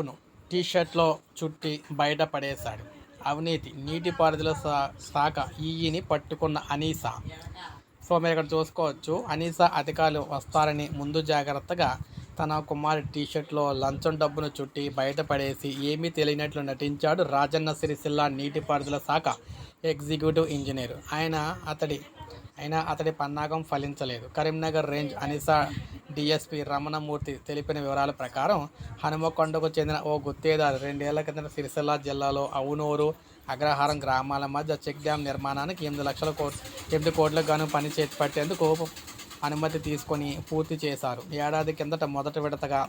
డబ్బును టీషర్ట్లో చుట్టి బయట పడేశాడు. అవినీతి నీటిపారుదల శా- శాఖ ఈఈని పట్టుకున్న అనీసా. సో మీరు ఇక్కడ చూసుకోవచ్చు అనీసా అధికారులు వస్తారని ముందు జాగ్రత్తగా తన కుమారి టీషర్ట్లో లంచం డబ్బును చుట్టి బయటపడేసి ఏమీ తెలియనట్లు నటించాడు రాజన్న సిరిసిల్ల నీటిపారుదల శాఖ ఎగ్జిక్యూటివ్ ఇంజనీర్. ఆయన అతడి అయినా అతడి పన్నాగం ఫలించలేదు. కరీంనగర్ రేంజ్ అనిసా డిఎస్పి రమణమూర్తి తెలిపిన వివరాల ప్రకారం హనుమకొండకు చెందిన ఓ గుత్తేదారు రెండేళ్ళ కిందట సిరిసిల్ల జిల్లాలో అవునూరు అగ్రహారం గ్రామాల మధ్య చెక్ డ్యాం నిర్మాణానికి ఎనిమిది లక్షల కోట్లు ఎనిమిది కోట్లకు గాను పని చేతి పట్టేందుకు అనుమతి తీసుకొని పూర్తి చేశారు. ఏడాది కిందట మొదటి విడతగా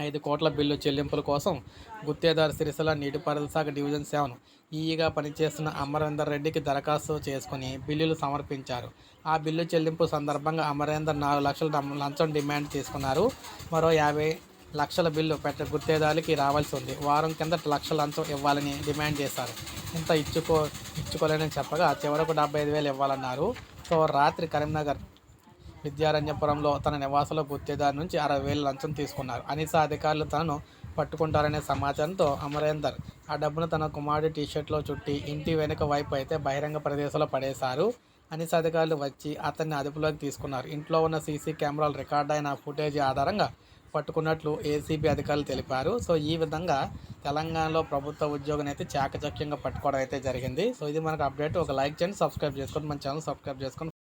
ఐదు కోట్ల బిల్లు చెల్లింపుల కోసం గుత్తేదారు సిరిసిల నీటిపారుదల శాఖ డివిజన్ సెవెన్ ఈఈగా పనిచేస్తున్న అమరేందర్ రెడ్డికి దరఖాస్తు చేసుకుని బిల్లులు సమర్పించారు. ఆ బిల్లు చెల్లింపు సందర్భంగా అమరేందర్ నాలుగు లక్షల లంచం డిమాండ్ తీసుకున్నారు మరో యాభై లక్షల బిల్లు పెట్ట గుత్తేదారులకి రావాల్సి ఉంది. వారం కింద లక్ష లంచం ఇవ్వాలని డిమాండ్ చేశారు. ఇంత ఇచ్చుకో ఇచ్చుకోలేనని చెప్పగా చివరకు డెబ్బై ఐదు వేలు ఇవ్వాలన్నారు. సో రాత్రి కరీంనగర్ విద్యారణ్యపురంలో తన నివాసంలో గుత్తేదారు నుంచి అరవై వేలు లంచం తీసుకున్నారు. అనిసా అధికారులు తనను పట్టుకుంటారనే సమాచారంతో అమరేందర్ ఆ డబ్బును తన కుమారుడి టీషర్ట్లో చుట్టి ఇంటి వెనుక వైపు అయితే బహిరంగ ప్రదేశంలో పడేశారు. అనిసా అధికారులు వచ్చి అతన్ని అదుపులోకి తీసుకున్నారు. ఇంట్లో ఉన్న సీసీ కెమెరాలు రికార్డ్ అయిన ఫుటేజ్ ఆధారంగా పట్టుకున్నట్లు ఏసీబీ అధికారులు తెలిపారు. సో ఈ విధంగా తెలంగాణలో ప్రభుత్వ ఉద్యోగిని అయితే చాకచక్యంగా పట్టుకోవడం అయితే జరిగింది. సో ఇది మనకు అప్డేట్. ఒక లైక్ చేయండి సబ్స్క్రైబ్ చేసుకోండి. మన ఛానల్ సబ్స్క్రైబ్ చేసుకొని